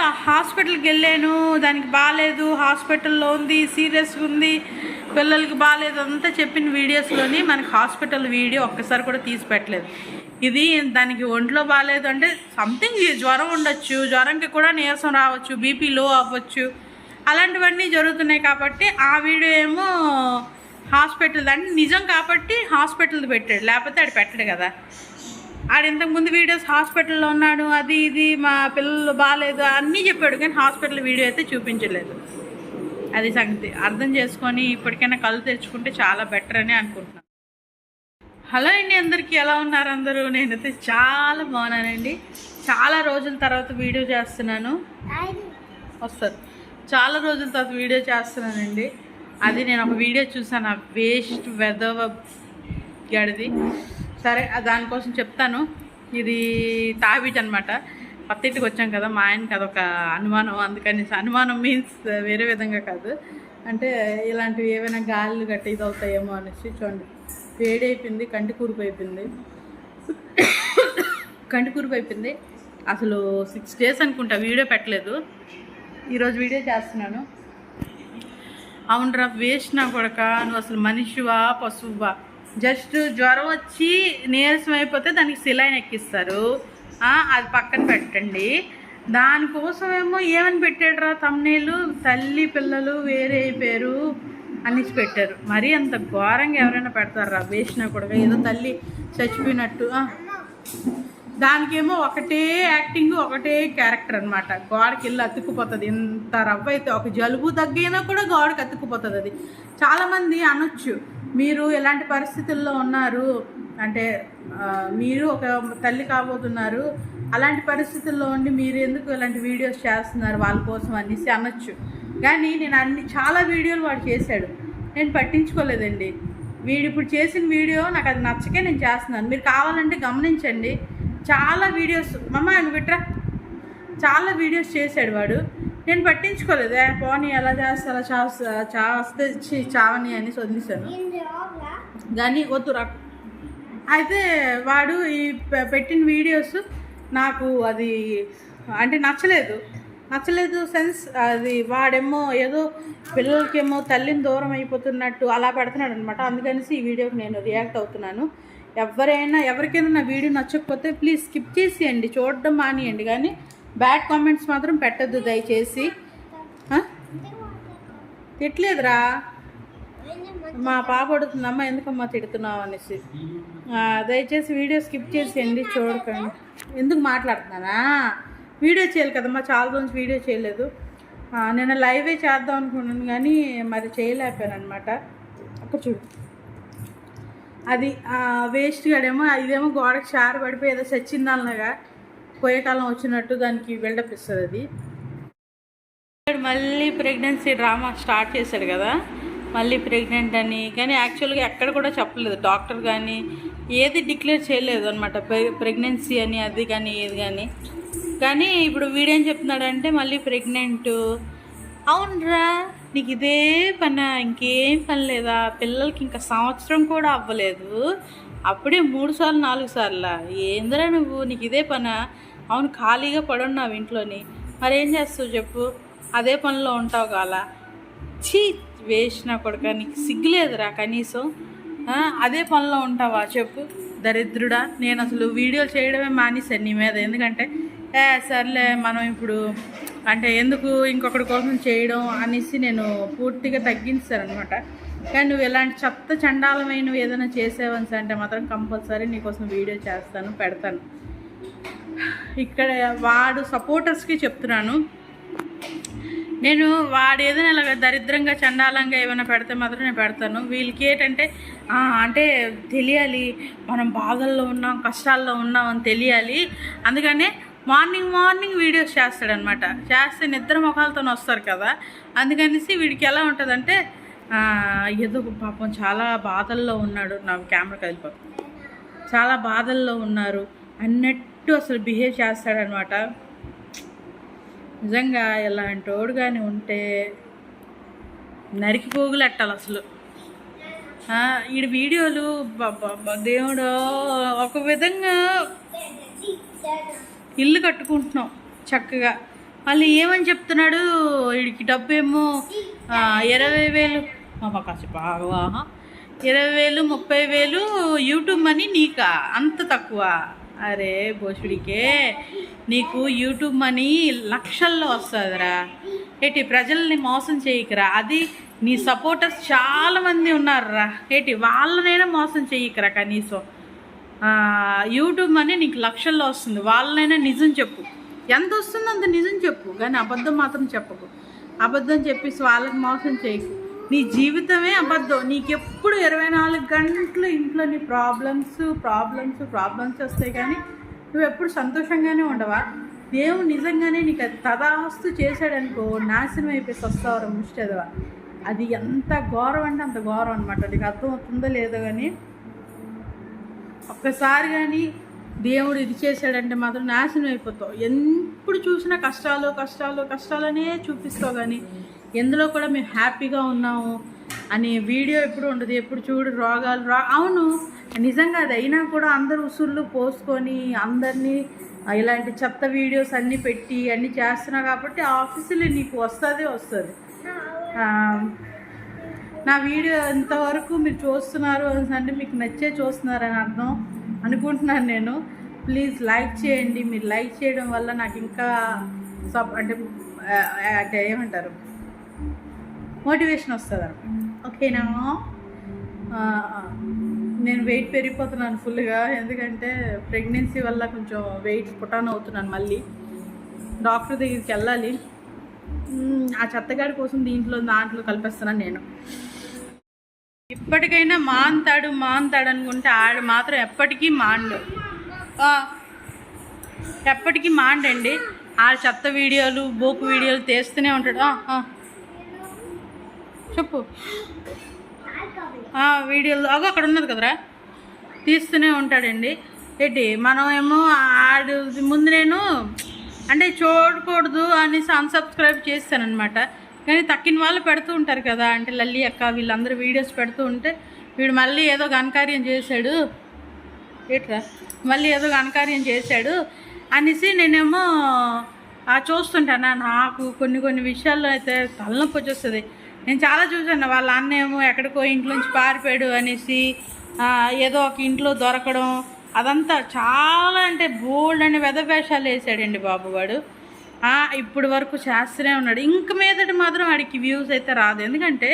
హాస్పిటల్కి వెళ్ళాను. దానికి బాగాలేదు హాస్పిటల్లో ఉంది సీరియస్గా ఉంది. పిల్లలకి బాగాలేదు అంతా చెప్పిన వీడియోస్లోని మనకి హాస్పిటల్ వీడియో ఒక్కసారి కూడా తీసి పెట్టలేదు. ఇది దానికి ఒంట్లో బాగాలేదు అంటే సంథింగ్ జ్వరం ఉండొచ్చు. జ్వరంకి కూడా నీరసం రావచ్చు. బీపీ లో అవ్వచ్చు. అలాంటివన్నీ జరుగుతున్నాయి కాబట్టి ఆ వీడియో ఏమో హాస్పిటల్ అంటే నిజం కాబట్టి హాస్పిటల్ పెట్టాడు. లేకపోతే అది పెట్టడు కదా. ఆడు ఇంతకుముందు వీడియోస్ హాస్పిటల్లో ఉన్నాడు అది ఇది మా పిల్లలు బాగాలేదు అన్నీ చెప్పాడు కానీ హాస్పిటల్ వీడియో అయితే చూపించలేదు. అది సంగతి. అర్థం చేసుకొని ఇప్పటికైనా కళ్ళు తెచ్చుకుంటే చాలా బెటర్ అని అనుకుంటున్నాను. హలో అండి అందరికీ ఎలా ఉన్నారు అందరూ? నేనైతే చాలా బాగున్నానండి. చాలా రోజుల తర్వాత వీడియో చేస్తున్నాను. వస్తారు. చాలా రోజుల తర్వాత వీడియో చేస్తున్నానండి. అది నేను ఒక వీడియో చూసాను ఆ వేస్ట్ వెదవ గడిది. సరే దానికోసం చెప్తాను. ఇది తాబీజ్ అనమాట పత్తింటికి వచ్చాం కదా మా ఆయనకి అదొక అనుమానం. అందుకని అనుమానం మీన్స్ వేరే విధంగా కాదు. అంటే ఇలాంటివి ఏమైనా గాలిలు గట్టి ఇది అవుతాయేమో అనేసి చూడండి. వేడి అయిపోయింది కంటి కూరుపు అయిపోయింది కంటి కూరుపు అయిపోయింది అసలు సిక్స్ డేస్ అనుకుంటా వీడియో పెట్టలేదు. ఈరోజు వీడియో చేస్తున్నాను. అవునరా వేసినా నా కొడక నువ్వు అసలు మనిషివా పశువువా జస్ట్ జ్వరం వచ్చి నీరసం అయిపోతే దానికి సిలైన్ ఎక్కిస్తారు. అది పక్కన పెట్టండి. దానికోసమేమో ఏమని పెట్టాడురా తమ్నేలు తల్లి పిల్లలు వేరే అయిపోయారు అనేసి పెట్టారు. మరీ అంత ఘోరంగా ఎవరైనా పెడతారా? వేసినా కూడా ఏదో తల్లి చచ్చిపోయినట్టు. దానికేమో ఒకటే యాక్టింగ్ ఒకటే క్యారెక్టర్ అనమాట గోడకి వెళ్ళి అతుక్కుపోతుంది. ఇంత రవ్వ అయితే ఒక జలుబు తగ్గైనా కూడా గోడకి అతుక్కుపోతుంది అది. చాలామంది అనొచ్చు. మీరు ఎలాంటి పరిస్థితుల్లో ఉన్నారు? అంటే మీరు ఒక తల్లి కాబోతున్నారు. అలాంటి పరిస్థితుల్లో ఉండి మీరు ఎందుకు ఇలాంటి వీడియోస్ చేస్తున్నారు? వాళ్ళ కోసం అనేసి అనొచ్చు. కానీ నేను అన్ని చాలా వీడియోలు వాడు చేశాడు. నేను పట్టించుకోలేదండి. వీడు ఇప్పుడు చేసిన వీడియో నాకు అది నచ్చకే నేను చేస్తున్నాను. మీరు కావాలంటే గమనించండి. చాలా వీడియోస్ మమ్మ ఆయన విట్రా చాలా వీడియోస్ చేశాడు వాడు. నేను పట్టించుకోలేదు. పోనీ ఎలా చేస్తా అలా చేస్తా చేస్తే ఛీ, చావని అని వదిలేశాను. కానీ వద్దు రా. అయితే వాడు ఈ పెట్టిన వీడియోస్ నాకు అది అంటే నచ్చలేదు. నచ్చలేదు సెన్స్ అది వాడేమో ఏదో పిల్లలకేమో తల్లిని దూరం అయిపోతున్నట్టు అలా పెడుతున్నాడు అనమాట అందుకనేసి ఈ వీడియోకి నేను రియాక్ట్ అవుతున్నాను. ఎవరైనా ఎవరికైనా నా వీడియో నచ్చకపోతే ప్లీజ్ స్కిప్ చేసేయండి. చూడడం మానేయండి. కానీ బ్యాడ్ కామెంట్స్ మాత్రం పెట్టద్దు దయచేసి. తిట్టలేదురా. మా పాప అడుగుతుందమ్మా ఎందుకమ్మా తిడుతున్నావు? అనేసి. దయచేసి వీడియో స్కిప్ చేసేయండి చూడకండి. ఎందుకు మాట్లాడుతున్నానా? వీడియో చేయాలి కదమ్మా చాలా రోజు వీడియో చేయలేదు. నేను లైవే చేద్దాం అనుకున్నాను కానీ మరి చేయలేకపోయాను అనమాట అక్కడ చూడు. అది వేస్ట్ గడేమో ఇదేమో గోడకి షార్ పడిపోయి ఏదో చచ్చిందాలనగా పోయేకాలం వచ్చినట్టు దానికి బిల్డప్ ఇస్తుంది అది. మళ్ళీ ప్రెగ్నెన్సీ డ్రామా స్టార్ట్ చేశాడు కదా. మళ్ళీ ప్రెగ్నెంట్ అని. కానీ యాక్చువల్గా ఎక్కడ కూడా చెప్పలేదు. డాక్టర్ కానీ ఏది డిక్లేర్ చేయలేదు అనమాట ప్రెగ్నెన్సీ అని అది కానీ ఏది కానీ కానీ ఇప్పుడు వీడేం చెప్తున్నాడంటే మళ్ళీ ప్రెగ్నెంట్ అవునరా నీకు ఇదే పని? ఇంకేం పని లేదా? పిల్లలకి ఇంకా సంవత్సరం కూడా అవ్వలేదు. అప్పుడే మూడు సార్లు నాలుగు సార్లు. ఏందిరా నువ్వు? నీకు ఇదే పనా? అవును ఖాళీగా పడున్నావు ఇంట్లోని. మరేం చేస్తావు చెప్పు. అదే పనిలో ఉంటావు కాల చీ వేసిన కొడుక నీకు సిగ్గులేదురా కనీసం. అదే పనిలో ఉంటావా చెప్పు. దరిద్రుడా నేను అసలు వీడియోలు చేయడమే మానేశాను నీ మీద. ఎందుకంటే ఏ సర్లే మనం ఇప్పుడు అంటే ఎందుకు ఇంకొకటి కోసం చేయడం అనేసి నేను పూర్తిగా తగ్గించారనమాట. కానీ నువ్వు ఎలాంటి చెత్త చండాలమైనవి ఏదైనా చేసేవని అంటే మాత్రం కంపల్సరీ నీకోసం వీడియో చేస్తాను పెడతాను. ఇక్కడ వాడు సపోర్టర్స్కి చెప్తున్నాను. నేను వాడు ఏదైనా ఇలాగ దరిద్రంగా చండాలంగా ఏమైనా పెడితే మాత్రం నేను పెడతాను. వీళ్ళకి ఏంటంటే అంటే తెలియాలి మనం బాధల్లో ఉన్నాం కష్టాల్లో ఉన్నాం అని తెలియాలి. అందుకనే మార్నింగ్ మార్నింగ్ వీడియోస్ చేస్తాడనమాట. చేస్తే నిద్ర ముఖాలతో వస్తారు కదా. అందుకనేసి వీడికి ఎలా ఉంటుందంటే ఏదో పాపం చాలా బాధల్లో ఉన్నాడు. నా కెమెరా కదిలిపోతుంది చాలా బాధల్లో ఉన్నారు. అన్నట్టు అసలు బిహేవ్ చేస్తాడనమాట. నిజంగా ఇలాంటి వాడు కానీ ఉంటే నరికి పోగులెట్టాలి అసలు. ఆ, ఈడ వీడియోలు దేవుడు ఒక విధంగా ఇల్లు కట్టుకుంటున్నాం చక్కగా. మళ్ళీ ఏమని చెప్తున్నాడు? వీడికి డబ్బు ఏమో ఇరవై వేలు అమ్మ బాగా ఇరవై వేలు ముప్పై వేలు యూట్యూబ్ మనీ నీకా? అంత తక్కువ. అరే భోషుడికే నీకు యూట్యూబ్ మనీ లక్షల్లో వస్తుందిరా. ఏటి ప్రజల్ని మోసం చేయకురా. అది నీ సపోర్టర్స్ చాలామంది ఉన్నారురా. ఏటి వాళ్ళనైనా మోసం చేయకురా కనీసం. యూట్యూబ్ మనీ నీకు లక్షల్లో వస్తుంది. వాళ్ళనైనా నిజం చెప్పు. ఎంత వస్తుందో అంత నిజం చెప్పు. కానీ అబద్ధం మాత్రం చెప్పకు. అబద్ధం చెప్పేసి వాళ్ళకి మోసం చేయకు. నీ జీవితమే అబద్ధం. నీకు ఎప్పుడు ఇరవై నాలుగు గంటలు ఇంట్లో నీ ప్రాబ్లమ్స్ ప్రాబ్లమ్స్ ప్రాబ్లమ్స్ వస్తాయి కానీ నువ్వు ఎప్పుడు సంతోషంగానే ఉండవా? దేవుడు నిజంగానే నీకు అది తదాస్తు చేశాడనుకో నాశనం అయిపోయి వస్తావు ముష్టదవా? అది ఎంత ఘోరం అంటే అంత ఘోరం అనమాట నీకు అర్థం అవుతుందో లేదో కానీ ఒక్కసారి కానీ దేవుడు ఇది చేశాడంటే మాత్రం నాశనం అయిపోతావు. ఎప్పుడు చూసినా కష్టాలు కష్టాలు కష్టాలనే చూపిస్తావు కానీ ఎందులో కూడా మేము హ్యాపీగా ఉన్నాము అనే వీడియో ఎప్పుడు ఉండదు ఎప్పుడు చూడు రోగాలు రా అవును. నిజంగా అది అయినా కూడా అందరు ఉసుళ్ళు పోసుకొని అందరినీ ఇలాంటి చెత్త వీడియోస్ అన్నీ పెట్టి అన్నీ చేస్తున్నావు కాబట్టి ఆఫీసులో నీకు వస్తుంది వస్తుంది. నా వీడియో ఎంతవరకు మీరు చూస్తున్నారు అని అంటే మీకు నచ్చే చూస్తున్నారని అర్థం అనుకుంటున్నాను నేను. ప్లీజ్ లైక్ చేయండి. మీరు లైక్ చేయడం వల్ల నాకు ఇంకా సప్ అంటే అంటే ఏమంటారు? మోటివేషన్ వస్తుంది ఓకేనా? ఆ, ఆ. నేను వెయిట్ పెరిగిపోతున్నాను ఫుల్గా ఎందుకంటే ప్రెగ్నెన్సీ వల్ల కొంచెం వెయిట్ పుటాన్ అవుతున్నాను మళ్ళీ. డాక్టర్ దగ్గరికి వెళ్ళాలి. ఆ చెత్తగాడి కోసం దీంట్లో దాంట్లో కలిపేస్తున్నాను నేను. ఇప్పటికైనా మాంతాడు మాంతాడు అనుకుంటే ఆడు మాత్రం ఎప్పటికీ మాండు. ఆ, ఎప్పటికీ మాండండి. ఆడ చెత్త వీడియోలు బోకు వీడియోలు తీస్తూనే ఉంటాడు. ఆ, ఆ. చెప్పు. వీడియోలో వీడియోలు అగో అక్కడ ఉన్నది కదరా? తీస్తూనే ఉంటాడండి. ఏంటి మనం ఏమో ఆడు ముందు నేను అంటే చూడకూడదు అనేసి అన్సబ్స్క్రైబ్ చేస్తానమాట కానీ తక్కిన వాళ్ళు పెడుతూ ఉంటారు కదా అంటే లల్లి అక్క వీళ్ళందరూ వీడియోస్ పెడుతూ ఉంటే వీడు మళ్ళీ ఏదో ఘనకార్యం చేశాడు. ఏట్రా? మళ్ళీ ఏదో ఘనకార్యం చేశాడు అనేసి నేనేమో చూస్తుంటాను? నాకు కొన్ని కొన్ని విషయాల్లో అయితే తలనొప్పి వచ్చేస్తుంది. నేను చాలా చూసాను వాళ్ళ అన్న ఏమో ఎక్కడికో ఇంట్లోంచి పారిపోయాడు అనేసి ఏదో ఒక ఇంట్లో దొరకడం అదంతా చాలా అంటే బోల్డ్ అని వెధవేషాలు వేసాడండి బాబు వాడు. ఇప్పుడు వరకు చేస్తూనే ఉన్నాడు. ఇంక మీదటి మాత్రం వాడికి వ్యూస్ అయితే రాదు. ఎందుకంటే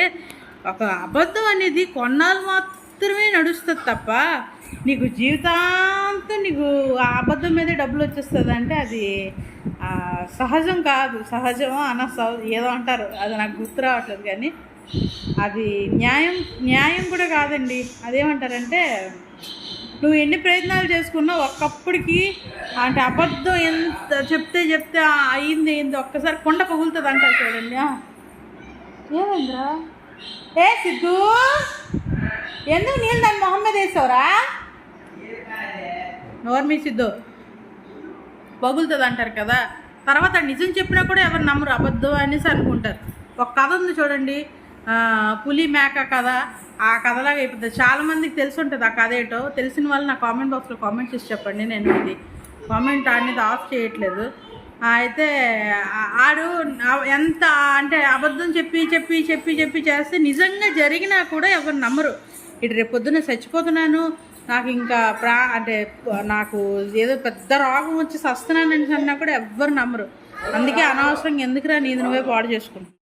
ఒక అబద్ధం అనేది కొన్నాళ్ళు మాత్రమే నడుస్తుంది తప్ప నీకు జీవితాంతం నీకు ఆ అబద్ధం మీదే డబ్బులు వచ్చేస్తుంది అంటే అది సహజం కాదు. సహజమో అనస ఏదో అంటారు. అది నాకు గుర్తు రావట్లేదు కానీ అది న్యాయం న్యాయం కూడా కాదండి. అదేమంటారంటే నువ్వు ఎన్ని ప్రయత్నాలు చేసుకున్నా ఒక్కప్పటికి అంటే అబద్ధం ఎంత చెప్తే చెప్తే అయింది అయింది ఒక్కసారి కొండ పగులుతుంది అంటారు చూడండి. ఆ. ఏమైందిరా? ఏ సిద్ధు? ఎందుకు నీళ్ళు దాని మొహం మీద వేసావురా? నోర్మి సిద్ధు పగులుతుంది అంటారు కదా. తర్వాత నిజం చెప్పినా కూడా ఎవరు నమ్మరు అబద్ధం అనేసి అనుకుంటారు. ఒక కథ ఉంది చూడండి. పులి మేక కథ. ఆ కథలాగా అయిపోతుంది చాలామందికి తెలిసి ఉంటుంది ఆ కథ ఏంటో. తెలిసిన వాళ్ళు నా కామెంట్ బాక్స్లో కామెంట్ చేసి చెప్పండి. నేను ఇది కామెంట్ అనేది ఆఫ్ చేయట్లేదు. అయితే ఆడు ఎంత అంటే అబద్ధం చెప్పి చెప్పి చెప్పి చెప్పి చేస్తే నిజంగా జరిగినా కూడా ఎవరు నమ్మరు. ఇటు రేపు పొద్దున్న చచ్చిపోతున్నాను నాకు ఇంకా ప్రా అంటే నాకు ఏదో పెద్ద రోగం వచ్చి సస్తున్నానని అన్నా కూడా ఎవ్వరు నమ్మరు. అందుకే అనవసరంగా ఎందుకురా నీది నువ్వే పాడు చేసుకుంటావు